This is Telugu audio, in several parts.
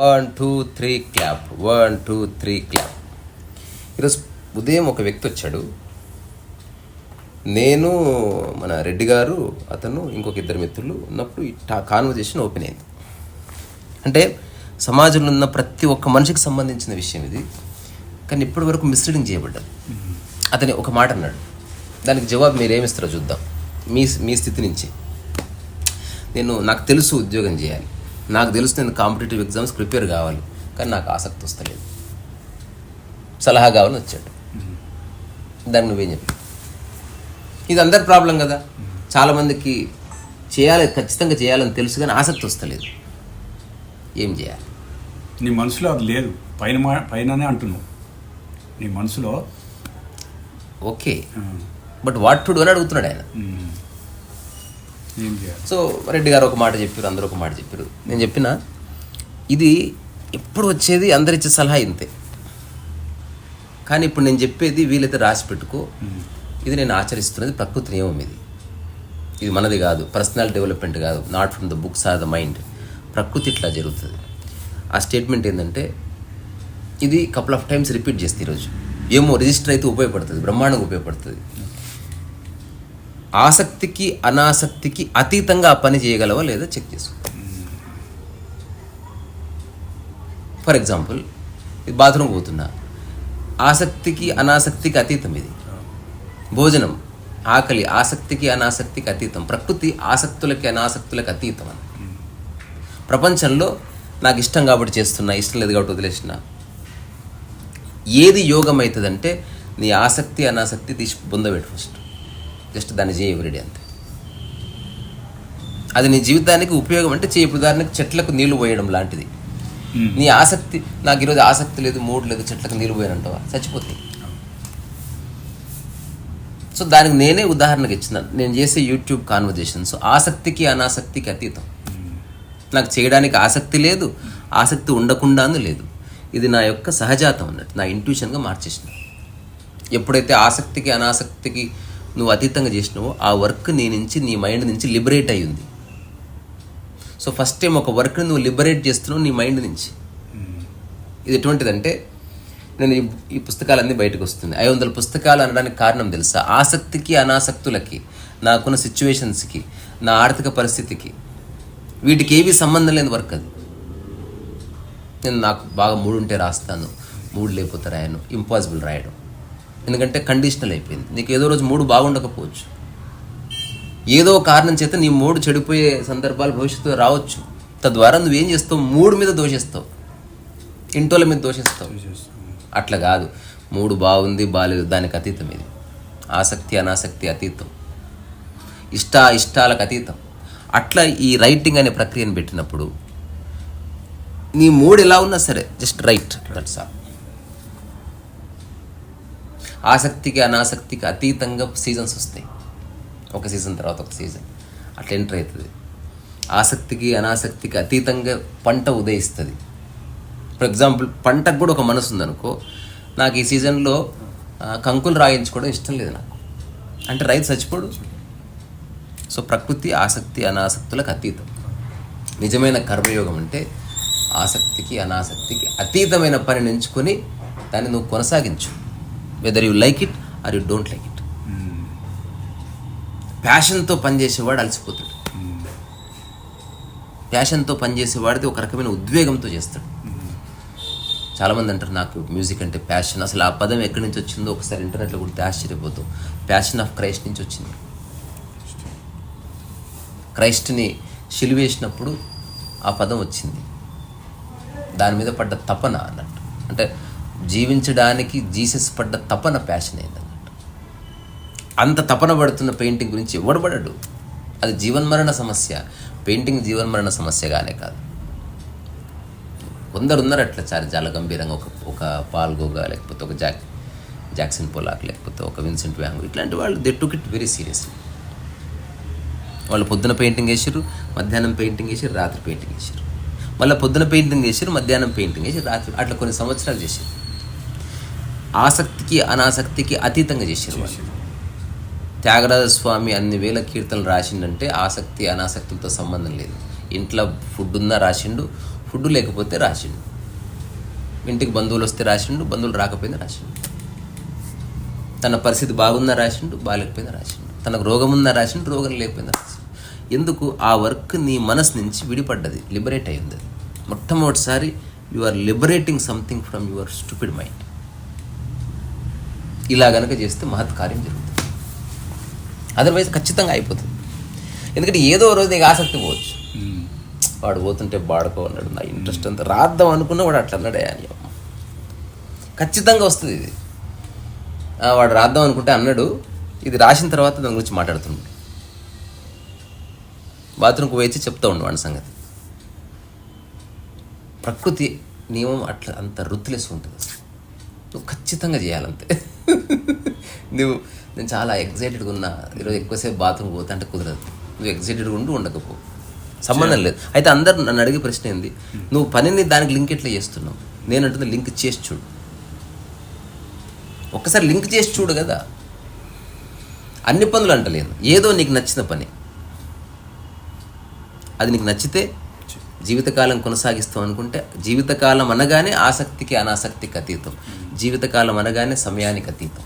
One two three clap. One two three clap. ఈరోజు ఉదయం ఒక వ్యక్తి వచ్చాడు. నేను మన రెడ్డి గారు అతను ఇంకొక ఇద్దరు మిత్రులు ఉన్నప్పుడు ఆ కాన్వర్జేషన్ ఓపెన్ అయింది. అంటే సమాజంలో ఉన్న ప్రతి ఒక్క మనిషికి సంబంధించిన విషయం ఇది. కానీ ఇప్పటి వరకు మిస్లీడింగ్ చేయబడ్డది అతని ఒక మాట అన్నాడు. దానికి జవాబు మీరు ఏమిస్తారో చూద్దాం. మీ మీ స్థితి నుంచి. నేను నాకు తెలుసు ఉద్యోగం చేయాలి. నాకు తెలుసు నేను కాంపిటేటివ్ ఎగ్జామ్స్ ప్రిపేర్ కావాలి కానీ నాకు ఆసక్తి వస్తలేదు. సలహా కావాలని వచ్చాడు. దాన్ని నువ్వేం చెప్పి ఇది అందరి ప్రాబ్లం కదా. చాలామందికి చేయాలి ఖచ్చితంగా చేయాలని తెలుసు కానీ ఆసక్తి వస్తలేదు. ఏం చేయాలి? నీ మనసులో అది లేదు. పైన పైననే అంటున్నావు. నీ మనసులో okay. But what to do అని అడుగుతున్నాడు ఆయన. సో రెడ్డి గారు ఒక మాట చెప్పారు అందరూ ఒక మాట చెప్పారు. నేను చెప్పిన ఇది ఎప్పుడు వచ్చేది అందరిచ్చే సలహా ఇంతే. కానీ ఇప్పుడు నేను చెప్పేది వీలైతే రాసి పెట్టుకో. ఇది నేను ఆచరిస్తున్నది ప్రకృతి నియమం ఇది. ఇది మనది కాదు పర్సనల్ డెవలప్మెంట్ కాదు not from the books or the mind ప్రకృతి ఇట్లా జరుగుతుంది. ఆ స్టేట్మెంట్ ఏంటంటే ఇది కపుల్ ఆఫ్ టైమ్స్ రిపీట్ చేస్తే ఈరోజు ఏమో రిజిస్టర్ అయితే ఉపయోగపడుతుంది బ్రహ్మాండంగా ఉపయోగపడుతుంది. ఆసక్తికి అనాసక్తికి అతీతంగా ఆ పని చేయగలవా లేదా చెక్ చేసుకో. ఫర్ ఎగ్జాంపుల్ ఇది బాత్రూమ్ పోతున్నా. ఆసక్తికి అనాసక్తికి అతీతం ఇది. భోజనం ఆకలి ఆసక్తికి అనాసక్తికి అతీతం. ప్రకృతి ఆసక్తులకి అనాసక్తులకి అతీతం అని. ప్రపంచంలో నాకు ఇష్టం కాబట్టి చేస్తున్నా ఇష్టం లేదు కాబట్టి వదిలేసిన. ఏది యోగం అవుతుందంటే నీ ఆసక్తి అనాసక్తి తీసి బొందబెట్టు ఫస్ట్ జస్ట్ దాన్ని చేయి ఎవ్రీడే అంతే. అది నీ జీవితానికి ఉపయోగం అంటే చేయి ఇప్పుడు ఉదాహరణకి చెట్లకు నీళ్ళు పోయడం లాంటిది. నీ ఆసక్తి నాకు ఈరోజు ఆసక్తి లేదు మూడు లేదు చెట్లకు నీళ్ళు పోయానంటావా చచ్చిపోతాయి. సో దానికి నేనే ఉదాహరణకు ఇచ్చిన నేను చేసే యూట్యూబ్ కాన్వర్జేషన్స్ ఆసక్తికి అనాసక్తికి అతీతం. నాకు చేయడానికి ఆసక్తి లేదు ఆసక్తి ఉండకుండాను లేదు. ఇది నా యొక్క సహజాతం అన్నట్టు నా ఇంట్యూషన్గా మార్చేసిన. ఎప్పుడైతే ఆసక్తికి అనాసక్తికి నువ్వు అతీతంగా చేసినావో ఆ వర్క్ నీ నుంచి నీ మైండ్ నుంచి లిబరేట్ అయి ఉంది సో ఫస్ట్ టైం ఒక వర్క్ని నువ్వు లిబరేట్ చేస్తున్నావు నీ మైండ్ నుంచి. ఇది ఎటువంటిదంటే నేను ఈ ఈ పుస్తకాలన్నీ బయటకు వస్తుంది ఐదు వందల పుస్తకాలు అనడానికి కారణం తెలుసా? ఆసక్తికి అనాసక్తులకి నాకున్న సిచ్యువేషన్స్కి నా ఆర్థిక పరిస్థితికి వీటికి ఏవి సంబంధం లేని వర్క్ అది. నేను నాకు బాగా మూడు ఉంటే రాస్తాను మూడు లేకపోతే రాయను ఇంపాసిబుల్ రాయడం. ఎందుకంటే కండిషనల్ అయిపోయింది. నీకు ఏదో రోజు మూడు బాగుండకపోవచ్చు. ఏదో కారణం చేత నీ మూడు చెడిపోయే సందర్భాలు భవిష్యత్తులో రావచ్చు. తద్వారా నువ్వేం చేస్తావు? మూడు మీద దోషిస్తావు. ఇంటోల మీద దోషిస్తావు. అట్లా కాదు. మూడు బాగుంది బాలేదు దానికి అతీతం ఇది. ఆసక్తి అనాసక్తి అతీతం. ఇష్ట ఇష్టాలకు అతీతం. అట్లా ఈ రైటింగ్ అనే ప్రక్రియను పెట్టినప్పుడు నీ మూడు ఎలా ఉన్నా సరే జస్ట్ రైట్ దట్స్ ఆల్ ఆసక్తికి అనాసక్తికి అతీతంగా సీజన్స్ వస్తాయి. ఒక సీజన్ తర్వాత ఒక సీజన్ అట్లా ఎంటర్ అవుతుంది. ఆసక్తికి అనాసక్తికి అతీతంగా పంట ఉదయిస్తుంది. ఫర్ ఎగ్జాంపుల్ పంటకు కూడా ఒక మనసు ఉందనుకో నాకు ఈ సీజన్లో కంకులు రాయించుకోవడం ఇష్టం లేదు నాకు. అంటే రైతు చచ్చిపోడు. సో ప్రకృతి ఆసక్తి అనాసక్తులకు అతీతం. నిజమైన కర్మయోగం అంటే ఆసక్తికి అనాసక్తికి అతీతమైన పనిని ఎంచుకొని దాన్ని నువ్వు కొనసాగించు. Whether you like it or you don't like it ప్యాషన్తో పనిచేసేవాడు అలసిపోతాడు. ప్యాషన్తో పనిచేసేవాడిది ఒక రకమైన ఉద్వేగంతో చేస్తాడు. చాలామంది అంటారు నాకు మ్యూజిక్ అంటే ప్యాషన్ అసలు ఆ పదం ఎక్కడి నుంచి వచ్చిందో ఒకసారి ఇంటర్నెట్లో కొడితే ఆశ్చర్యపోతాం ప్యాషన్ ఆఫ్ క్రైస్ట్ నుంచి వచ్చింది. క్రైస్ట్ని సిలువేసినప్పుడు ఆ పదం వచ్చింది. దాని మీద పడ్డ తపన అన్నట్టు. అంటే జీవించడానికి జీసస్ పడ్డ తపన ప్యాషన్ అయింది అంత తపన పడుతున్న పెయింటింగ్ గురించి ఎవడు పడడు? అది జీవన్మరణ సమస్య. పెయింటింగ్ జీవన్మరణ సమస్యగానే కాదు. కొందరు ఉన్నారు అట్లా చాలా చాలా గంభీరంగా ఒక ఒక పాల్గోగా లేకపోతే ఒక జాక్ జాక్సన్ పొలాక్ లేకపోతే ఒక విన్సెంట్ వ్యాంగ్ ఇట్లాంటి వాళ్ళు they took it very seriously వాళ్ళు పొద్దున పెయింటింగ్ వేసారు మధ్యాహ్నం పెయింటింగ్ వేసారు రాత్రి పెయింటింగ్ వేసారు మళ్ళీ పొద్దున పెయింటింగ్ వేసారు మధ్యాహ్నం పెయింటింగ్ వేసి రాత్రి అట్లా కొన్ని సంవత్సరాలు చేశారు ఆసక్తికి అనాసక్తికి అతీతంగా చేశారు వాళ్ళు. త్యాగరాజ స్వామి అన్ని వేల కీర్తనలు రాసిండంటే ఆసక్తి అనాసక్తులతో సంబంధం లేదు. ఇంట్లో ఫుడ్ ఉందా రాసిండు ఫుడ్ లేకపోతే రాసిండు. ఇంటికి బంధువులు వస్తే రాసిండు బంధువులు రాకపోయినా రాసిండు. తన పరిస్థితి బాగుందా రాసిండు బాగాలేకపోయినా రాసిండు. తనకు రోగం ఉందా రాసిండు రోగం లేకపోయినా రాసిండు. ఎందుకు? ఆ వర్క్ నీ మనసు నుంచి విడిపడ్డది లిబరేట్ అయింది మొట్టమొదటిసారి you are liberating something from your stupid mind. ఇలా గనక చేస్తే మహత్ కార్యం జరుగుతుంది అదర్వైజ్ ఖచ్చితంగా అయిపోతుంది ఎందుకంటే ఏదో రోజు నీకు ఆసక్తి పోవచ్చు ఉమ్. వాడు పోతుంటే బాడుకో అన్నాడు నా ఇంట్రెస్ట్ అంతా రాద్దాం అనుకున్నా వాడు అట్లా అన్నాడే అని. ఖచ్చితంగా వస్తుంది ఇది వాడు రాద్దాం అనుకుంటే అన్నాడు ఇది రాసిన తర్వాత దాని గురించి మాట్లాడుతున్నాడు బాత్రూమ్కి వేచి చెప్తా ఉండు వాడి సంగతి ప్రకృతి నియమం అట్లా అంత రుత్లెస్ ఉంటుంది. నువ్వు ఖచ్చితంగా చేయాలంతే. నువ్వు నేను చాలా ఎగ్జైటెడ్గా ఉన్నా ఈరోజు ఎక్కువసేపు బాత్రూమ్ పోతా అంటే కుదరదు. నువ్వు ఎగ్జైటెడ్గా ఉండి ఉండకపో. సంబంధం లేదు. అయితే అందరు నన్ను అడిగే ప్రశ్న ఏంది? నువ్వు పనిని దానికి లింక్ ఎట్లా చేస్తున్నావు? నేను అంటుంది లింక్ చేసి చూడు. ఒక్కసారి లింక్ చేసి చూడు కదా. అన్ని పనులు అంటలేను. ఏదో నీకు నచ్చిన పని. అది నీకు నచ్చితే జీవితకాలం కొనసాగిస్తాం అనుకుంటే జీవితకాలం అనగానే ఆసక్తికి అనాసక్తికి అతీతం. జీవితకాలం అనగానే సమయానికి అతీతం.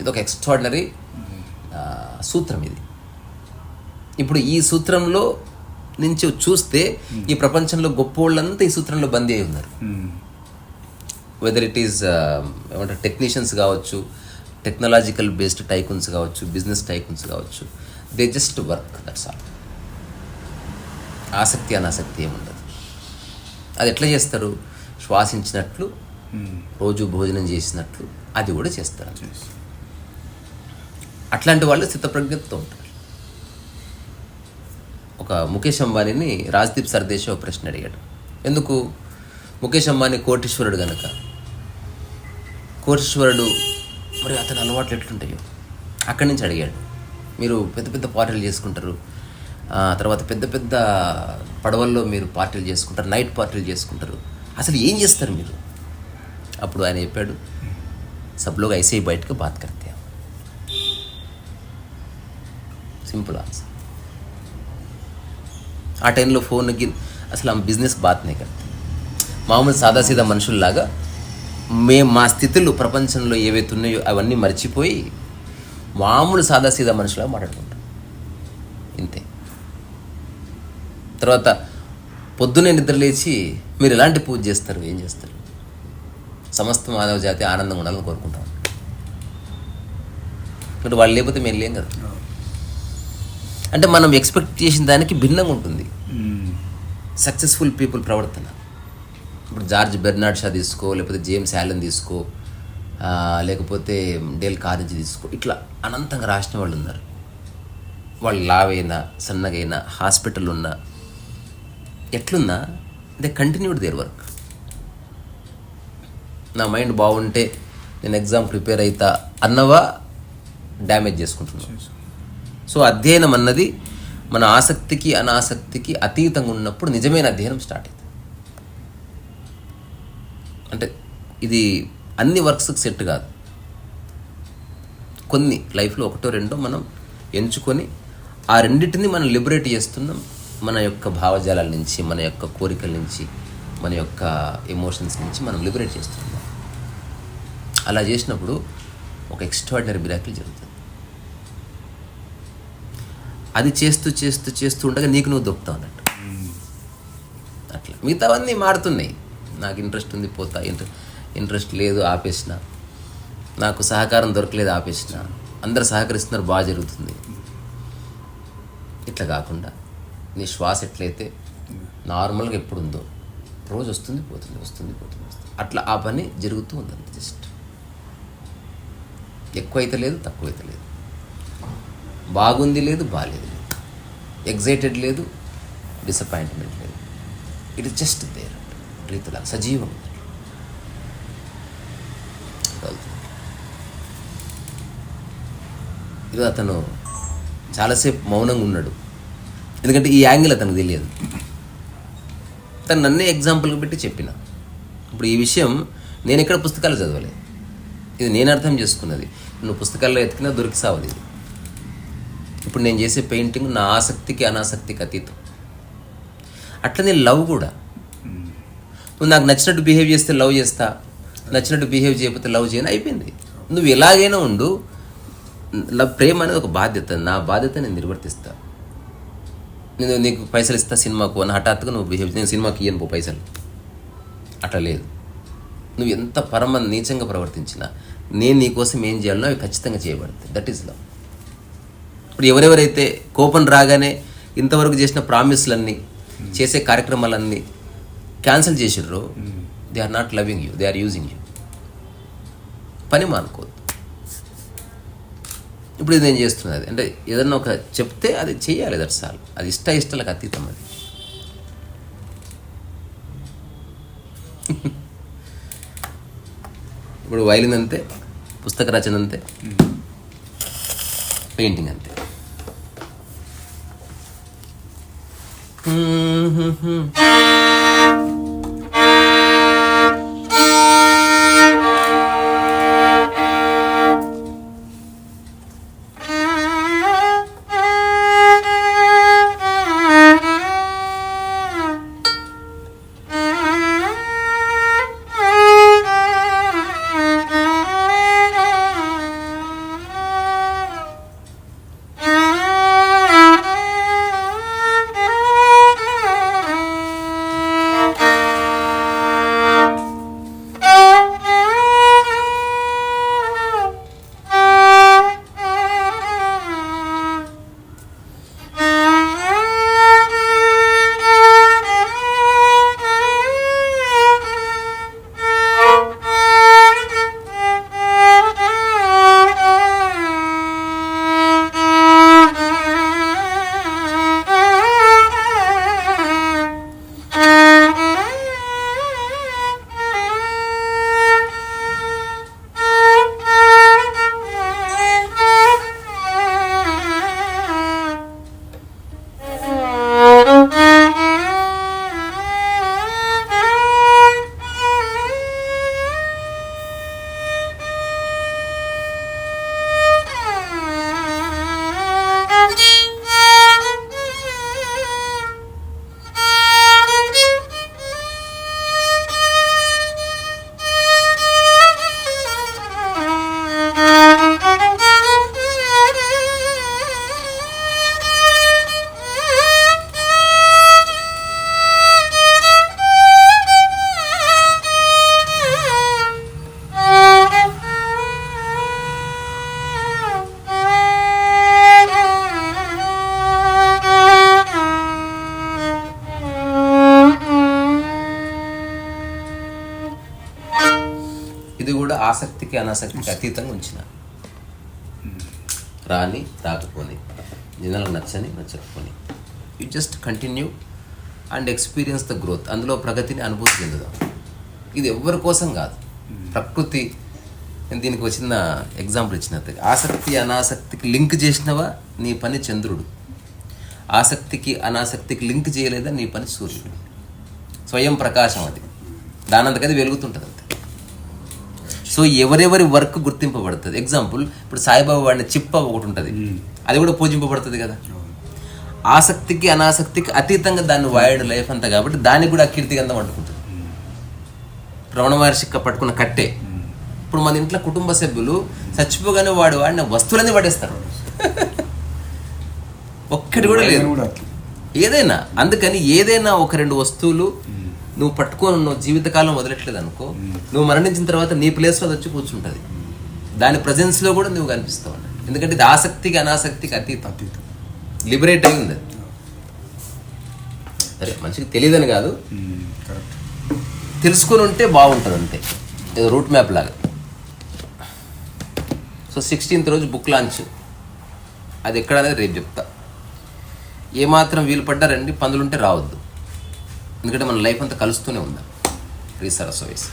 ఇది ఒక ఎక్స్ట్రాడినరీ సూత్రం ఇది. ఇప్పుడు ఈ సూత్రంలో నుంచి చూస్తే ఈ ప్రపంచంలో గొప్ప వాళ్ళంతా ఈ సూత్రంలో బందీ అయి ఉన్నారు. వెదర్ ఇట్ ఈస్ ఏమంటారు టెక్నీషియన్స్ కావచ్చు టెక్నాలజికల్ బేస్డ్ టైకున్స్ కావచ్చు బిజినెస్ టైకున్స్ కావచ్చు they just work that's all ఆసక్తి అనాసక్తి ఏముండదు. అది ఎట్లా చేస్తారు? శ్వాసించినట్లు రోజు భోజనం చేసినట్లు అది కూడా చేస్తారు. అట్లాంటి వాళ్ళు స్థితప్రజ్ఞతతో ఉంటారు. ఒక ముఖేష్ అంబానీని రాజ్దీప్ సర్దేశ్ ఒక ప్రశ్న అడిగాడు. ఎందుకు? ముఖేష్ అంబానీ కోటీశ్వరుడు గనక. కోటీశ్వరుడు మరి అతని అలవాట్లు ఎట్లుంటాయో. అక్కడి నుంచి అడిగాడు. మీరు పెద్ద పెద్ద పార్టీలు చేసుకుంటారు. తర్వాత పెద్ద పెద్ద పడవల్లో మీరు పార్టీలు చేసుకుంటారు నైట్ పార్టీలు చేసుకుంటారు అసలు ఏం చేస్తారు మీరు అప్పుడు ఆయన చెప్పాడు सब लोग ऐसे ही बैठ के बात करते हैं సింపుల్ ఆన్సర్ ఆ టైంలో ఫోన్కి అసలు ఆమె బిజినెస్ బాత్ నే కర్తే మామూలు సాదాసీదా మనుషుల్లాగా మేము మా స్థితులు ప్రపంచంలో ఏవైతే ఉన్నాయో అవన్నీ మర్చిపోయి మామూలు సాదాసీదా మనుషులాగా మాట్లాడుకుంటాం ఇంతే తర్వాత పొద్దునే నిద్ర లేచి మీరు ఎలాంటి పూజ చేస్తారు? ఏం చేస్తారు? సమస్త మానవ జాతి ఆనందంగా ఉండాలని కోరుకుంటాం. మరి వాళ్ళు లేకపోతే మేము లేం కదా. అంటే మనం ఎక్స్పెక్ట్ చేసిన దానికి భిన్నంగా ఉంటుంది. సక్సెస్ఫుల్ పీపుల్ ప్రవర్తన. ఇప్పుడు జార్జ్ బెర్నాడ్ షా తీసుకో లేకపోతే జేమ్స్ యాలన్ తీసుకో లేకపోతే డేల్ కార్నెజీ తీసుకో ఇట్లా అనంతంగా రాసిన వాళ్ళు ఉన్నారు. వాళ్ళు లావైనా సన్నగైనా హాస్పిటల్ ఉన్నా ఎట్లున్నా దే కంటిన్యూడ్ దేర్ వర్క్ నా మైండ్ బాగుంటే నేను ఎగ్జామ్ ప్రిపేర్ అవుతా అన్నవా డ్యామేజ్ చేసుకుంటున్నాను సో అధ్యయనం అన్నది మన ఆసక్తికి అనాసక్తికి అతీతంగా ఉన్నప్పుడు నిజమైన అధ్యయనం స్టార్ట్ అవుతుంది అంటే ఇది అన్ని వర్క్స్కి సెట్ కాదు. కొన్ని లైఫ్లో ఒకటో రెండో మనం ఎంచుకొని ఆ రెండింటిని మనం లిబరేట్ చేస్తున్నాం. మన యొక్క భావజాలాల నుంచి మన యొక్క కోరికల నుంచి మన యొక్క ఎమోషన్స్ నుంచి మనం లిబరేట్ చేస్తున్నాం. అలా చేసినప్పుడు ఒక ఎక్స్ట్రాడినరీ మిరాకిల్ జరుగుతుంది. అది చేస్తూ చేస్తూ చేస్తూ ఉండగా నీకు నువ్వు దొక్కుతావు అన్నట్టు. అట్లా. మిగతావన్నీ మారుతున్నాయి. నాకు ఇంట్రెస్ట్ ఉంది పోతా. ఇంట్రెస్ట్ ఇంట్రెస్ట్ లేదు ఆపేసిన. నాకు సహకారం దొరకలేదు ఆపేసిన. అందరు సహకరిస్తున్నారు బాగా జరుగుతుంది. ఇట్లా కాకుండా నీ శ్వాస ఎట్లయితే నార్మల్గా ఎప్పుడు ఉందో రోజు వస్తుంది పోతుంది వస్తుంది పోతుంది వస్తుంది. అట్లా ఆ పని జరుగుతూ ఉందండి జస్ట్. ఎక్కువైతే లేదు తక్కువైతే లేదు. బాగుంది లేదు బాగాలేదు లేదు. ఎగ్జైటెడ్ లేదు డిసప్పాయింట్మెంట్ లేదు. ఇట్ ఇస్ జస్ట్ దేర్ రీతిలా సజీవం. ఇది అతను చాలాసేపు మౌనంగా ఉన్నాడు. ఎందుకంటే ఈ యాంగిల్ అతనికి తెలియదు. తను నన్నే ఎగ్జాంపుల్గా పెట్టి చెప్పిన. ఇప్పుడు ఈ విషయం నేను ఎక్కడ పుస్తకాలు చదవలే. ఇది నేను అర్థం చేసుకున్నది. నువ్వు పుస్తకాల్లో ఎతికినా దొరికి సావదు ఇది. ఇప్పుడు నేను చేసే పెయింటింగ్ నా ఆసక్తికి అనాసక్తికి అతీతం. అట్లనే లవ్ కూడా. నువ్వు నాకు నచ్చినట్టు బిహేవ్ చేస్తే లవ్ చేస్తా. నచ్చినట్టు బిహేవ్ చేయకపోతే లవ్ చేయను అయిపోయింది. నువ్వు ఎలాగైనా ఉండు. లవ్ ప్రేమ అనేది ఒక బాధ్యత. నా బాధ్యత నేను నిర్వర్తిస్తాను నేను నీకు పైసలు ఇస్తా సినిమాకు అని హఠాత్తుగా నువ్వు బిహేవ్ నేను సినిమాకి ఇయ్యను పో పైసలు. అట్లా లేదు. నువ్వు ఎంత పరమ నీచంగా ప్రవర్తించినా నేను నీకోసం ఏం చేయాలనో అవి ఖచ్చితంగా చేయబడతాయి. దట్ ఈస్ లవ్ ఇప్పుడు ఎవరెవరైతే కోపం రాగానే ఇంతవరకు చేసిన ప్రామిస్లన్నీ చేసే కార్యక్రమాలన్నీ cancel చేసిర్రో they are not loving you they are using you పని మానుకోవద్దు. ఇప్పుడు ఇది నేను చేస్తున్నది. అంటే ఏదన్నా ఒక చెప్తే అది చేయాలి దట్ సాల్ అది ఇష్ట ఇష్టాలకు అతీతం అది. ఇప్పుడు వైలిన్ అంతే పుస్తక రచన అంతే పెయింటింగ్ అంతే. ఆసక్తికి అనాసక్తికి అతీతంగా ఉంచిన. రాని రాకపోని. జనాలకు నచ్చని నచ్చకపోని. You just continue and experience the growth అందులో ప్రగతిని అనుభూతి చెందుదాం. ఇది ఎవరి కోసం కాదు. ప్రకృతి దీనికి వచ్చిన ఎగ్జాంపుల్ ఇచ్చిన ఆసక్తి అనాసక్తికి లింక్ చేసినవా? నీ పని చంద్రుడు. ఆసక్తికి అనాసక్తికి లింక్ చేయలేదా? నీ పని సూర్యుడు. స్వయం ప్రకాశం అది. దానంతకది వెలుగుతుంటుంది. సో ఎవరెవరి వర్క్ గుర్తింపబడుతుంది? ఎగ్జాంపుల్ ఇప్పుడు సాయిబాబా వాడిన చిప్ప ఒకటి ఉంటుంది. అది కూడా పూజింపబడుతుంది కదా? ఆసక్తికి అనాసక్తికి అతీతంగా దాన్ని వాడాడు లైఫ్ అంతా కాబట్టి దానికి కూడా కీర్తి గంధం అంటుకుంటుంది. రమణ మహర్షి పట్టుకున్న కట్టే. ఇప్పుడు మన ఇంట్లో కుటుంబ సభ్యులు చచ్చిపోగానే వాడు వాడిన వస్తువులన్నీ పడేస్తారు. ఒక్కటి కూడా లేదు. ఏదైనా అందుకని ఏదైనా ఒక రెండు వస్తువులు నువ్వు పట్టుకొని ఉన్నావు జీవితకాలం వదిలట్లేదు అనుకో నువ్వు మరణించిన తర్వాత నీ ప్లేస్లో అది వచ్చి కూర్చుంటుంది. దాని ప్రజెన్స్లో కూడా నువ్వు కనిపిస్తావు ఎందుకంటే ఇది ఆసక్తికి అనాసక్తికి అతీతం. లిబరేట్ అయి ఉంది. సరే మనిషికి తెలియదని కాదు. తెలుసుకొని ఉంటే బాగుంటుంది అంతే. ఏదో రూట్ మ్యాప్ లాగా. సో సిక్స్టీన్త్ రోజు బుక్ లాంచ్ అది ఎక్కడ అనేది రేపు చెప్తా. ఏమాత్రం వీలు పడ్డారండి పందులుంటే రావద్దు. ఎందుకంటే మన లైఫ్ అంతా కలుస్తూనే ఉందా రీసరస్ వయసు